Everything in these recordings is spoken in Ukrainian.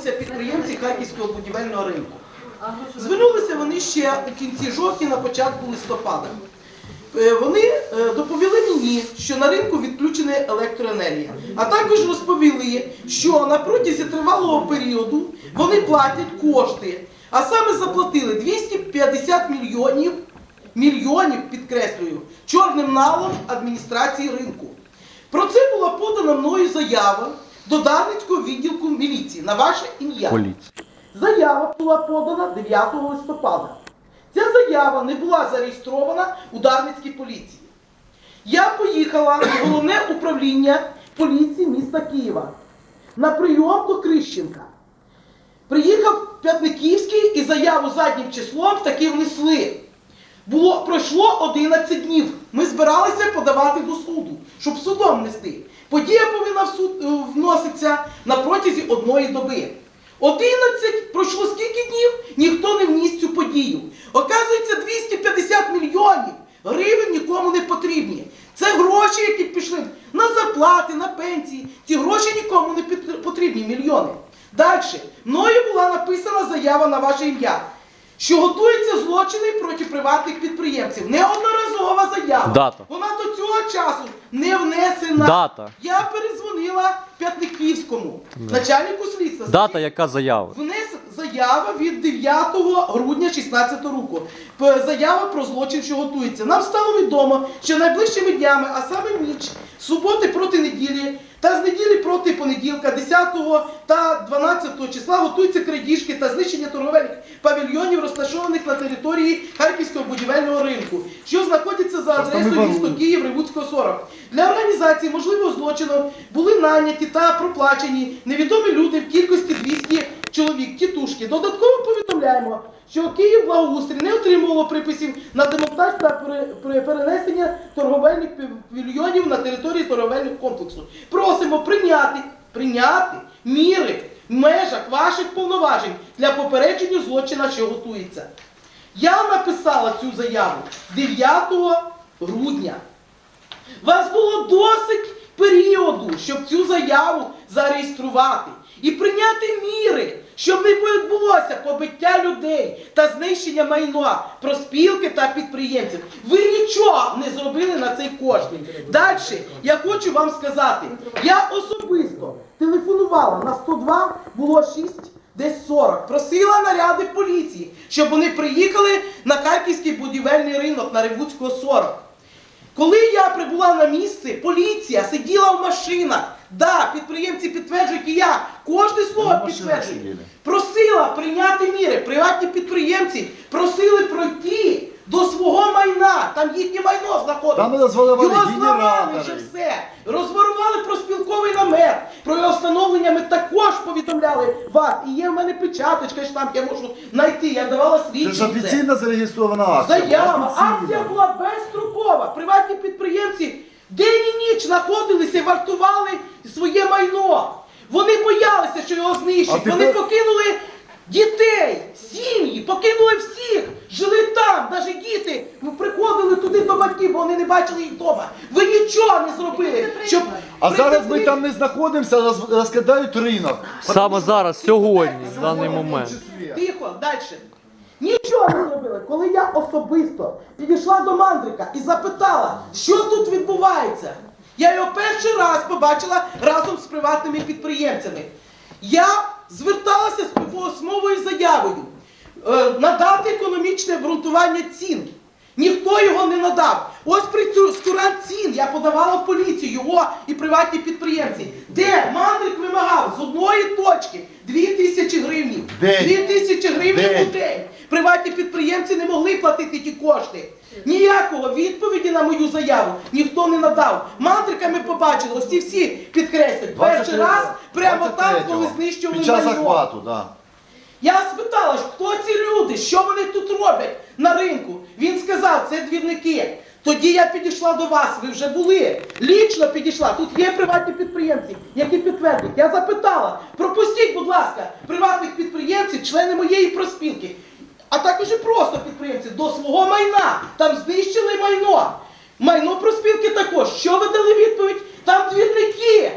звернулися підприємці Харківського будівельного ринку. Звернулися вони ще у кінці жовтня, на початку листопада. Е, Вони е, доповіли мені, що на ринку відключена електроенергія, а також розповіли, що на протязі тривалого періоду вони платять кошти, а саме заплатили 250 мільйонів, мільйонів, підкреслюю, чорним налом адміністрації ринку. Про це була подана мною заява до Дарницького відділку міліції на ваше ім'я. Заява була подана 9 листопада. Ця заява не була зареєстрована у Дарницькій поліції. Я поїхала в головне управління поліції міста Києва на прийом до Крищенка. Приїхав П'ятниківський і заяву заднім числом таки внесли. Було, пройшло 11 днів. Ми збиралися подавати до суду, щоб судом нести. Подія повинна суд е, вноситися на протязі одної доби. 11 пройшло скільки днів, ніхто не вніс цю подію. Оказується, 250 мільйонів гривень нікому не потрібні. Це гроші, які пішли на зарплати, на пенсії. Ці гроші нікому не потрібні, мільйони. Далі. Мною була написана заява на ваше ім'я, що готуються злочини проти приватних підприємців. Неодноразова заява. Дата. Вона до цього часу не внесена. Дата. Я передзвонила П'ятниківському, начальнику слідства. Дата, яка заява? Внес заява від 9 грудня 16 року. Заява про злочин, що готується. Нам стало відомо, що найближчими днями, а саме в ніч, суботи проти неділі та з неділі проти понеділка, 10 та 12 числа готуються крадіжки та знищення торговельних павільйонів, розташованих на території Харківського будівельного ринку, що знаходяться за адресою місто Київ, Ревуцького 40. Для організації можливого злочину були наняті та проплачені невідомі люди в кількості 200 чоловік, тітушки. Додатково повідомляємо, що Київ благоустрій не отримувало приписів на демонтаж та пере- пере- перенесення торговельних павільйонів на території торговельного комплексу. Просимо прийняти, прийняти міри в межах ваших повноважень для попередження злочина, що готується. Я написала цю заяву 9 грудня. Вас було досить періоду, щоб цю заяву зареєструвати і прийняти міри, щоб не відбулося побиття людей та знищення майна проспілки та підприємців. Ви нічого не зробили на цей кошт. Далі я хочу вам сказати, я особисто телефонувала на 102, було 6, десь 40. Просила наряди поліції, щоб вони приїхали на Харківський будівельний ринок на Ревуцького 40. Коли я прибула на місце, поліція сиділа в машинах. Да, підприємці підтверджують і я. Кожне слово підтверджує. Просила прийняти міри. Приватні підприємці просили пройти до свого майна. Там їхнє майно знаходиться. Його зламали вже все. Розворували про спілковий намет. Про його встановлення ми також повідомляли вас. І є в мене печаточка, що там я можу знайти. Я давала Це свідчення. ж офіційно зареєстрована акція. Заява, акція була безстрокова. Приватні підприємці день і ніч знаходилися і вартували своє майно. Вони боялися, що його знищать. А тепер- Вони покинули дітей, сім'ї, покинули всіх. Жили там, навіть діти приходили туди до батьків, бо вони не бачили їх вдома. Ви нічого не зробили. Щоб А зараз ми там не знаходимося, роз- розкидають ринок. Саме зараз, сьогодні, в даний момент. Тихо, далі. Нічого не зробили. Коли я особисто підійшла до мандрика і запитала, що тут відбувається, я його перший раз побачила разом з приватними підприємцями. Я зверталася з письмовою заявою е, надати економічне обґрунтування цін. Ніхто його не надав. Ось при цю цін я подавала в поліцію його і приватні підприємці. Де мандрик вимагав з одної точки 2 тисячі гривень. 2 тисячі гривень у день. Приватні підприємці не могли платити ті кошти. Ніякого відповіді на мою заяву ніхто не надав. Мандрика ми побачили, ось ці всі підкреслюють. Перший раз прямо там, коли знищували Під час майно. захвату, да. Я спитала, хто ці люди, що вони тут роблять на ринку. Він сказав, це двірники. Тоді я підійшла до вас, ви вже були. Лічно підійшла. Тут є приватні підприємці, які підтвердять. Я запитала, пропустіть, будь ласка, приватних підприємців, члени моєї проспілки, а також і просто підприємці до свого майна. Там знищили майно. Майно проспілки також. Що ви дали відповідь? Там двірники.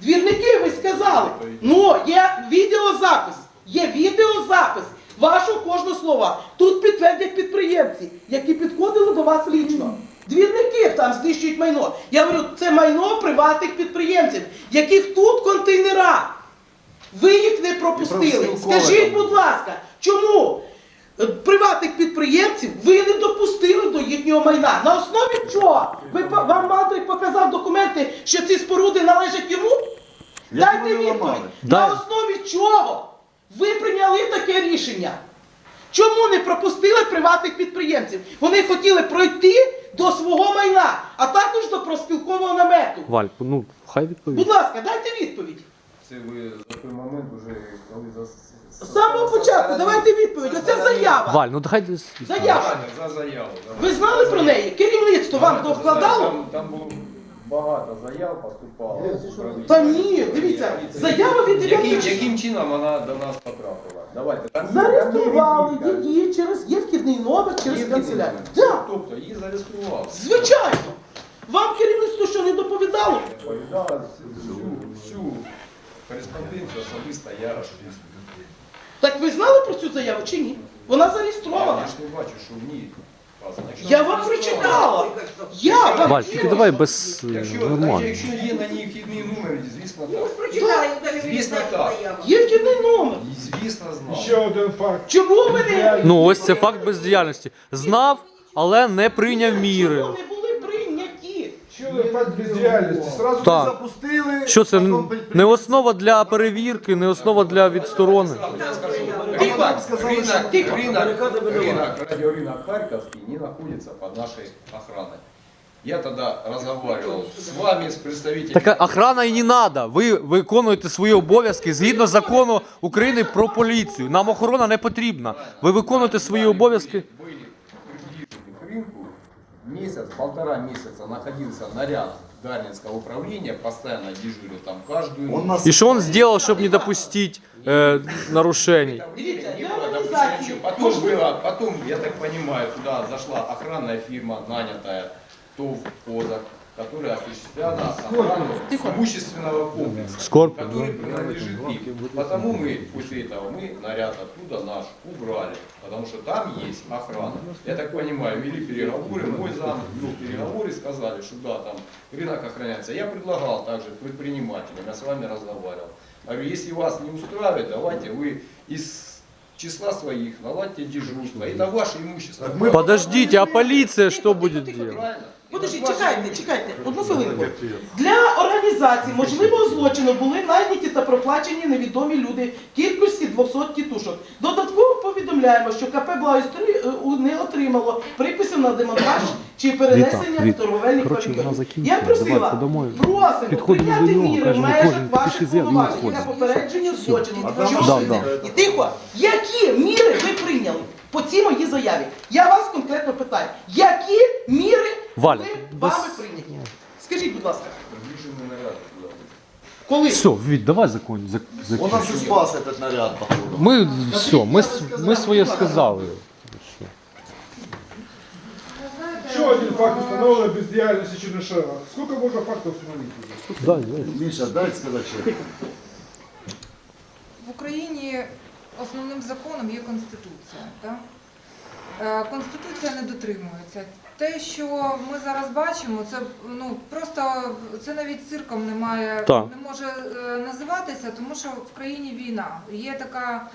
Двірники, ви сказали. Ну, є відеозапис. Є відеозапис вашого кожного слова. Тут підтвердять підприємці, які підходили до вас лічно. Двірники там знищують майно. Я говорю, це майно приватних підприємців, яких тут контейнера. Ви їх не пропустили. профспілкове Скажіть, там. будь ласка, чому е, приватних підприємців ви не допустили до їхнього майна? На основі чого? Ви вам Мандрик показав документи, що ці споруди належать йому? Як Дайте відповідь. ламали? На основі чого ви прийняли таке рішення? Чому не пропустили приватних підприємців? Вони хотіли пройти до свого майна, а також до проспілкового намету. Валь, ну хай Будь ласка, дайте відповідь. Це ви за той момент вже коли за З самого початку давайте відповідь. Оце заява. Валь, ну давай. Заява. За заяву. Ви знали про неї? Керівництво вам Давайте, докладало? Там, там було багато заяв поступало. Та ні, дивіться, заява від Яким, 9 яким чином вона до нас потрапила? Давайте. Там, Зареєстрували там є відмітка. її через є вхідний номер через Є канцелярію. відмітка. Так, Тобто її зареєстрували. звичайно. Вам керівництво що не доповідало? Відповідала всю, всю кореспонденцію особисто я розписую. Так ви знали про цю заяву чи ні? Вона зареєстрована. Я ж не бачу, що в ній вказано. Якщо Я вам прочитала. Я вам Валь, тільки давай без е, Якщо, нормально. якщо є на ній вхідний номер, звісно так. Прочитаю, Звісно, так. Є вхідний номер. І звісно знав. Ще один факт. Чому ви не, Ну ось це факт бездіяльності. Знав, але не прийняв міри. чому не були прийняті? Ще один факт бездіяльності. Сразу Так. Запустили. Що це потім не основа для перевірки, не основа для відсторони. Я скажу, Тихо. рынок, Сказали, рынок, что- Тихо. рынок, рынок, радиорынок Харьковский не находится под нашей охраной. Я тогда разговаривал с вами, с представителями. Така охрана і не треба. Ви виконуєте свої обов'язки згідно закону України про поліцію. Нам охорона не потрібна. Ви виконуєте свої обов'язки. Месяц, полтора месяца находился наряд Дарницкого управления, постоянно дежурил там каждую Он нас І що він зробив, щоб не допустити е, нарушень? Дивіться, Не для было організації. допущения. Потом было, потом, я так понимаю, туда зашла охранная фирма, нанятая ТОВ ОЗАК, которая осуществляла охрану имущественного комплекса, Скорпион, который принадлежит им. Потому мы после этого мы наряд оттуда наш убрали, потому что там есть охрана. Я так понимаю, вели переговоры, мой зам вел переговоры, сказали, что да, там рынок охраняется. Я предлагал также предпринимателям, я с вами разговаривал. Говорю, если вас не устраивает, давайте вы из числа своих наладьте дежурство. Это ваше имущество. Подождите, а поліція що Тихо, буде тихо, тихо, робити? Правильно? Подожди, чекайте, чекайте, одну хвилинку. Для організації можливого злочину були найняті та проплачені невідомі люди кількості 200 тітушок. Додатково повідомляємо, що КП Благоустрій е, не отримало приписів на демонтаж чи перенесення торговельних Коротше, вона Я просила, просимо прийняти міри в межах ваших повноважень для попередження злочинів. Тихо, які міри ви прийняли по цій моїй заяві? Я вас конкретно питаю, які міри Валя, були без- вами прийняті? Скажіть, будь ласка, коли? Все, Віть, давай закон. зак- Он нас и спас этот наряд, походу. Ми все, ми, с- ми своє сказали. Ще один факт установлено бездіяльності Чернишева. Сколько можна фактів встановити? вже? Да, да. Миша, дай сказать человеку. В Україні основним законом є Конституція. Так? Е, Конституція не дотримується. Те, що ми зараз бачимо, це ну просто це навіть цирком немає, Так. не може е, називатися, тому що в країні війна. Є така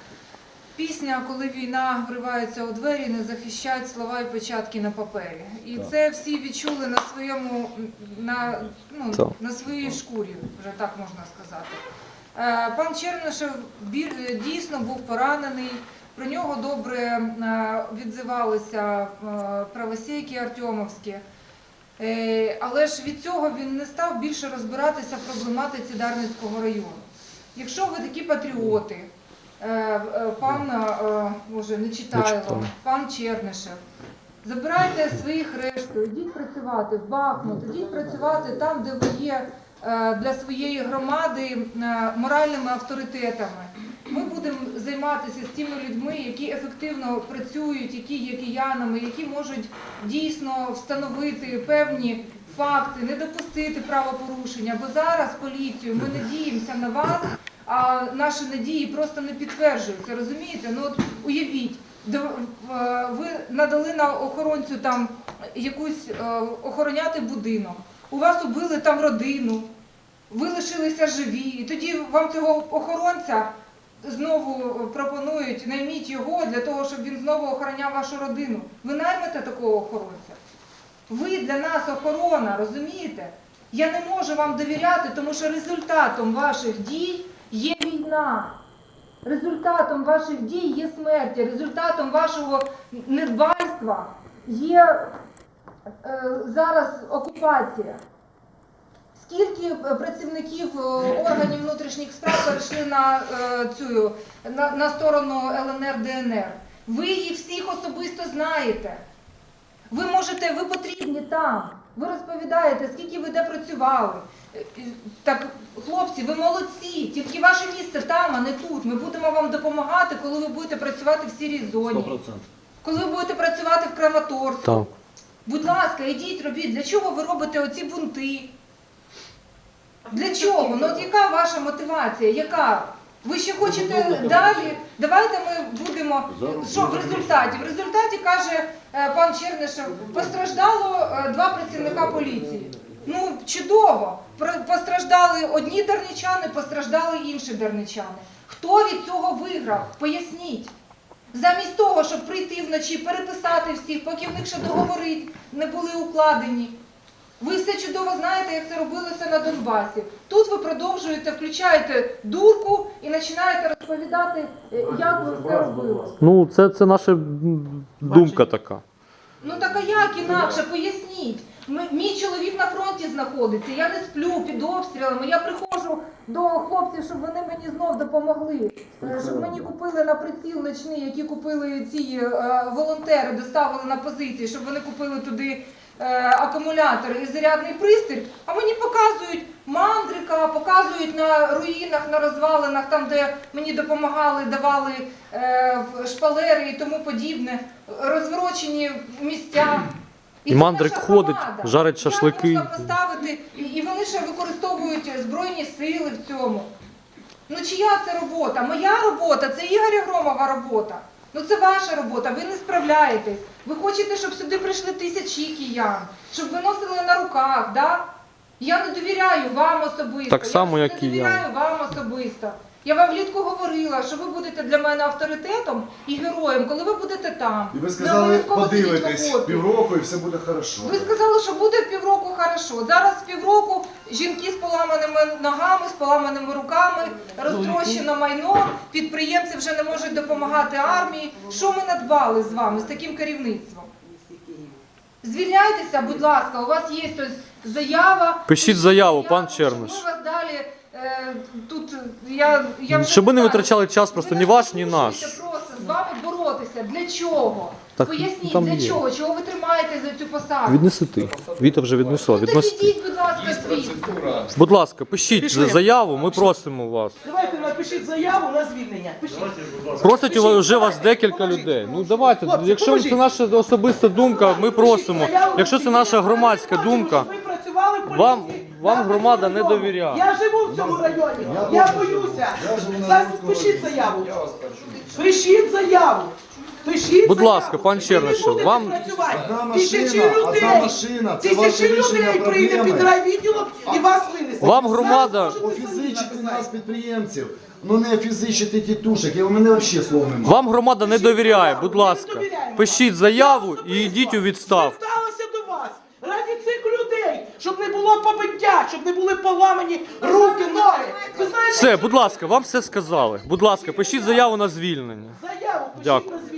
пісня, коли війна вривається у двері, не захищають слова і початки на папері. І це всі відчули на своєму на, ну, Так. на своїй шкурі, вже так можна сказати. Е, Пан Чернишев е, дійсно був поранений. Про нього добре е, відзивалися правосійки Артемовські. Але ж від цього він не став більше розбиратися в проблематиці Дарницького району. Якщо ви такі патріоти, пан може, Нечитайло, Нечитайло. пан Чернишев, забирайте своїх решту, йдіть працювати в Бахмут, ідіть працювати там, де ви є для своєї громади е, моральними авторитетами. Ми будемо займатися з тими людьми, які ефективно працюють, які є киянами, які можуть дійсно встановити певні факти, не допустити правопорушення, бо зараз поліцію ми надіємося на вас, а наші надії просто не підтверджуються. Розумієте? Ну от уявіть, е, ви надали на охоронцю там якусь е, охороняти будинок. У вас убили там родину, ви лишилися живі, і тоді вам цього охоронця знову пропонують найміть його для того, щоб він знову охороняв вашу родину. Ви наймете такого охоронця? Ви для нас охорона, розумієте? Я не можу вам довіряти, тому що результатом ваших дій є війна. Результатом ваших дій є смерті, результатом вашого недбальства є е, зараз окупація. Скільки е, працівників е, органів внутрішніх справ перейшли на е, цю на, на сторону ЛНР ДНР? Ви їх всіх особисто знаєте. Ви можете, ви потрібні там. Ви розповідаєте, скільки ви де працювали. Е, е, Так, хлопці, ви молодці, тільки ваше місце там, а не тут. Ми будемо вам допомагати, коли ви будете працювати в сірій зоні, коли ви будете працювати в Краматорську. Будь ласка, ідіть, робіть. Для чого ви робите оці бунти? Для чого? Ну от яка ваша мотивація? Яка? Ви ще хочете далі? Давайте ми будемо. Що в результаті? В результаті каже е, пан Чернишев, постраждало е, два працівника поліції. Ну, чудово. Про- Постраждали одні дарничани, постраждали інші дарничани. Хто від цього виграв? Поясніть. Замість того, щоб прийти вночі, переписати всіх, поки в них ще договори не були укладені. Ви все чудово знаєте, як це робилося на Донбасі. Тут ви продовжуєте, включаєте дурку і починаєте розповідати, е, як ви все робили. Ну, це, це наша м, думка така. Ну так а як інакше? Поясніть. Ми- Мій чоловік на фронті знаходиться, я не сплю під обстрілами. Я приходжу до хлопців, щоб вони мені знов допомогли. Е, Щоб мені купили на приціл ночний, які купили ці е, волонтери, доставили на позиції, щоб вони купили туди е, акумулятор і зарядний пристрій. А мені показують мандрика, показують на руїнах, на розвалинах, там, де мені допомагали, давали е, в шпалери і тому подібне, розворочені місця. І мандрик наша ходить, громада. жарить шашлики. можна поставити, і, і вони ще використовують збройні сили в цьому. Ну чия це робота? Моя робота, це Ігоря Громова робота. Ну це ваша робота, ви не справляєтесь. Ви хочете, щоб сюди прийшли тисячі киян, щоб виносили на руках, да? Я не довіряю вам особисто. Так само, я як і не я. довіряю вам особисто. Я вам влітку говорила, що ви будете для мене авторитетом і героєм, коли ви будете там. І ви сказали, подивитесь півроку і все буде хорошо. Ви сказали, що буде півроку хорошо. Зараз півроку жінки з поламаними ногами, з поламаними руками, розтрощено майно, підприємці вже не можуть допомагати армії. Що ми надбали з вами, з таким керівництвом? Звільняйтеся, будь ласка, у вас є ось заява. Пишіть заяву, пан ми вас далі е, тут я, я вже Щоб ви не знаю. витрачали час просто Ви ні ваш, ні наш. Просто з вами боротися. Для чого? Так, Поясніть, там для є. чого? Чого ви тримаєте за цю посаду? Віднеси ти. Віта вже віднесла. Ну, так Віднеси. ідіть, будь ласка, звідси. процедура. Будь ласка, пишіть Пішли. заяву, ми просимо вас. Давайте напишіть заяву на звільнення. Пишіть. Просить Пишіть, вже вас декілька поможіть. людей. Ну давайте, Хлопці, якщо поможіть. це наша особиста думка, ми просимо. Пишіть заяву на Якщо це наша звільнення. громадська думка, щоб ви працювали в поліції. Вам- громада не довіряє. Я живу в цьому районі. Я боюся. Зараз пишіть заяву. Пишіть заяву. Пишіть Будь заяву. ласка, пан не Чернишев, вам- працювати. Одна Тисячі машина, людей. одна машина, це ваше Тисячі рішення людей прийде проблеми. під райвідділом і вас винесе. Вам Зараз громада- можете самі Офізичити написати. нас підприємців, ну не фізичити тітушек, я у мене взагалі слов немає. Вам громада не довіряє, будь ласка. Пишіть заяву і йдіть у відставку до вас раді цих людей, щоб не було побиття, щоб не були поламані руки, ноги. Ви знаєте, Все, будь ласка, вам все сказали. Будь ласка, пишіть заяву на звільнення. заяву пишіть Дякую. на звільнення.